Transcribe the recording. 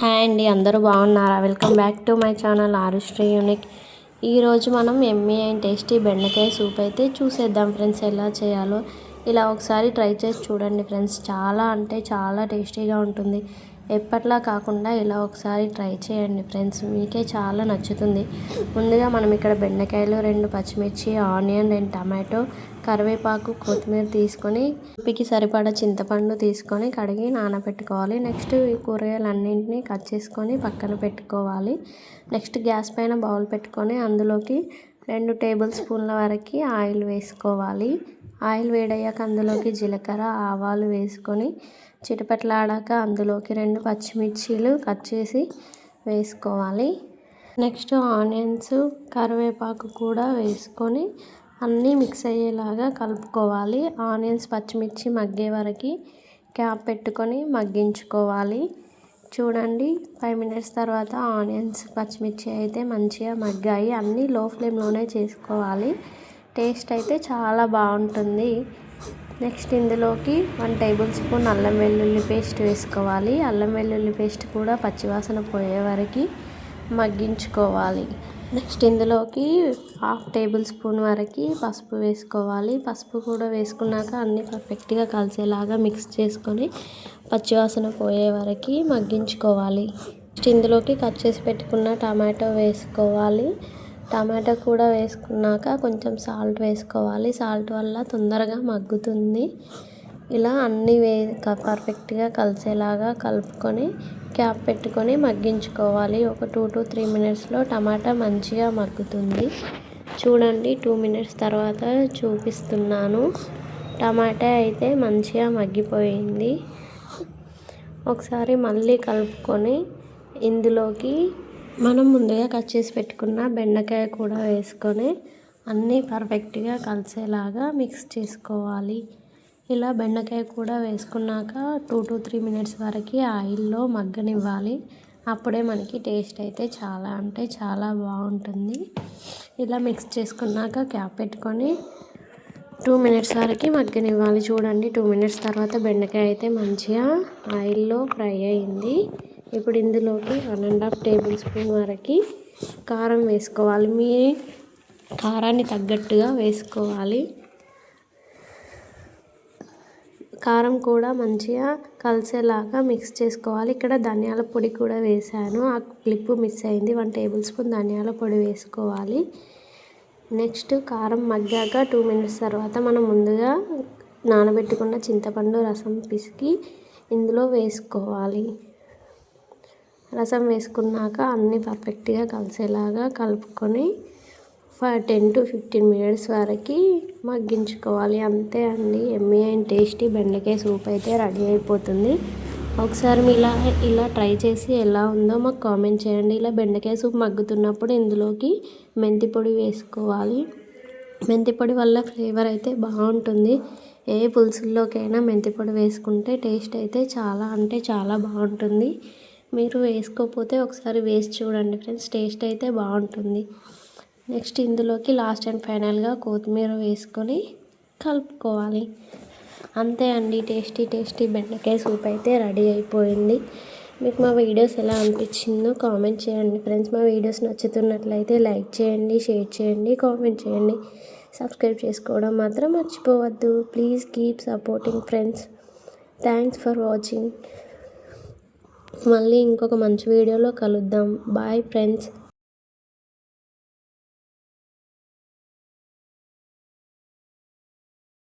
Hi అండి అందరూ బాగున్నారా? Welcome back to my channel Arushri unique ఈరోజు మనం ఎమ్మీ అండ్ టేస్టీ బెండకాయ సూప్ అయితే చూసేద్దాం ఫ్రెండ్స్ ఎలా చేయాలో. ఇలా ఒకసారి ట్రై చేసి చూడండి ఫ్రెండ్స్ చాలా అంటే చాలా టేస్టీగా ఉంటుంది. ఎప్పట్లా కాకుండా ఇలా ఒకసారి ట్రై చేయండి ఫ్రెండ్స్. మీకే చాలా నచ్చుతుంది. ముందుగా మనం ఇక్కడ బెండకాయలు రెండు పచ్చిమిర్చి ఆనియన్ రెండు టమాటో కరివేపాకు కొత్తిమీర తీసుకొని ఉప్పికి సరిపడా చింతపండు తీసుకొని కడిగి నానబెట్టుకోవాలి. నెక్స్ట్ ఈ కూరగాయలు అన్నింటినీ కట్ చేసుకొని పక్కన పెట్టుకోవాలి. నెక్స్ట్ గ్యాస్ పైన బౌల్ పెట్టుకొని అందులోకి రెండు టేబుల్ స్పూన్ల వరకు ఆయిల్ వేసుకోవాలి. ఆయిల్ వేడయ్యాక అందులోకి జీలకర్ర ఆవాలు వేసుకొని చిటపట్లాడాక అందులోకి రెండు పచ్చిమిర్చీలు కట్ చేసి వేసుకోవాలి. నెక్స్ట్ ఆనియన్స్ కరివేపాకు కూడా వేసుకొని అన్నీ మిక్స్ అయ్యేలాగా కలుపుకోవాలి. ఆనియన్స్ పచ్చిమిర్చి మగ్గే వరకు క్యాప్ పెట్టుకొని మగ్గించుకోవాలి. చూడండి ఫైవ్ మినిట్స్ తర్వాత ఆనియన్స్ పచ్చిమిర్చి అయితే మంచిగా మగ్గాయి. అన్నీ లో ఫ్లేమ్లోనే చేసుకోవాలి. టేస్ట్ అయితే చాలా బాగుంటుంది. నెక్స్ట్ ఇందులోకి వన్ టేబుల్ స్పూన్ అల్లం వెల్లుల్లి పేస్ట్ వేసుకోవాలి. అల్లం వెల్లుల్లి పేస్ట్ కూడా పచ్చివాసన పోయే వరకు మగ్గించుకోవాలి. నెక్స్ట్ ఇందులోకి హాఫ్ టేబుల్ స్పూన్ వరకు పసుపు వేసుకోవాలి. పసుపు కూడా వేసుకున్నాక అన్నీ పర్ఫెక్ట్గా కలిసేలాగా మిక్స్ చేసుకొని పచ్చివాసన పోయే వరకు మగ్గించుకోవాలి. నెక్స్ట్ ఇందులోకి కట్ చేసి పెట్టుకున్న టమాటో వేసుకోవాలి. టమాటా కూడా వేసుకున్నాక కొంచెం సాల్ట్ వేసుకోవాలి. సాల్ట్ వల్ల తొందరగా మగ్గుతుంది. ఇలా అన్నీ వే పర్ఫెక్ట్గా కలిసేలాగా కలుపుకొని క్యాప్ పెట్టుకొని మగ్గించుకోవాలి. ఒక టూ టు త్రీ మినిట్స్లో టమాటా మంచిగా మగ్గుతుంది. చూడండి టూ మినిట్స్ తర్వాత చూపిస్తున్నాను. టమాటా అయితే మంచిగా మగ్గిపోయింది. ఒకసారి మళ్ళీ కలుపుకొని ఇందులోకి మనం ముందుగా కట్ చేసి పెట్టుకున్న బెండకాయ కూడా వేసుకొని అన్నీ పర్ఫెక్ట్గా కలిసేలాగా మిక్స్ చేసుకోవాలి. ఇలా బెండకాయ కూడా వేసుకున్నాక టూ టు త్రీ మినిట్స్ వరకు ఆయిల్లో మగ్గనివ్వాలి. అప్పుడే మనకి టేస్ట్ అయితే చాలా అంటే చాలా బాగుంటుంది. ఇలా మిక్స్ చేసుకున్నాక క్యాప్ పెట్టుకొని టూ మినిట్స్ వరకు మగ్గనివ్వాలి. చూడండి టూ మినిట్స్ తర్వాత బెండకాయ అయితే మంచిగా ఆయిల్లో ఫ్రై అయింది. ఇప్పుడు ఇందులోకి one and half table spoon వరకు కారం వేసుకోవాలి. మీ కారాన్ని తగ్గట్టుగా వేసుకోవాలి. కారం కూడా మంచిగా కలిసేలాగా మిక్స్ చేసుకోవాలి. ఇక్కడ ధనియాల పొడి కూడా వేసాను ఆ క్లిప్పు మిస్ అయింది. వన్ టేబుల్ స్పూన్ ధనియాల పొడి వేసుకోవాలి. నెక్స్ట్ కారం మగ్గాక టూ మినిట్స్ తర్వాత మనం ముందుగా నానబెట్టుకున్న చింతపండు రసం పిసికి ఇందులో వేసుకోవాలి. రసం వేసుకున్నాక అన్నీ పర్ఫెక్ట్గా కలిసేలాగా కలుపుకొని five ten to fifteen minutes వరకు మగ్గించుకోవాలి. అంతే అండి. ఎమ్మీ అండ్ టేస్టీ బెండకాయ సూప్ అయితే రెడీ అయిపోతుంది. ఒకసారి మీ ఇలా ఇలా ట్రై చేసి ఎలా ఉందో మాకు కామెంట్ చేయండి. ఇలా బెండకాయ సూప్ మగ్గుతున్నప్పుడు ఇందులోకి మెంతి పొడి వేసుకోవాలి. మెంతి పొడి వల్ల ఫ్లేవర్ అయితే బాగుంటుంది. ఏ పులుసుల్లోకైనా మెంతి పొడి వేసుకుంటే టేస్ట్ అయితే చాలా అంటే చాలా బాగుంటుంది. మీరు వేసుకోకపోతే ఒకసారి వేసి చూడండి ఫ్రెండ్స్ టేస్ట్ అయితే బాగుంటుంది. నెక్స్ట్ ఇందులోకి లాస్ట్ అండ్ ఫైనల్గా కొత్తిమీర వేసుకొని కలుపుకోవాలి. అంతే అండి టేస్టీ టేస్టీ బెండకాయ సూప్ అయితే రెడీ అయిపోయింది. మీకు మా వీడియోస్ ఎలా అనిపించిందో కామెంట్ చేయండి ఫ్రెండ్స్. మా వీడియోస్ నచ్చుతున్నట్లయితే లైక్ చేయండి షేర్ చేయండి కామెంట్ చేయండి. సబ్స్క్రైబ్ చేసుకోవడం మాత్రం మర్చిపోవద్దు. Please keep supporting friends. Thanks for watching. మళ్ళీ ఇంకొక మంచి వీడియోలో కలుద్దాం. Bye friends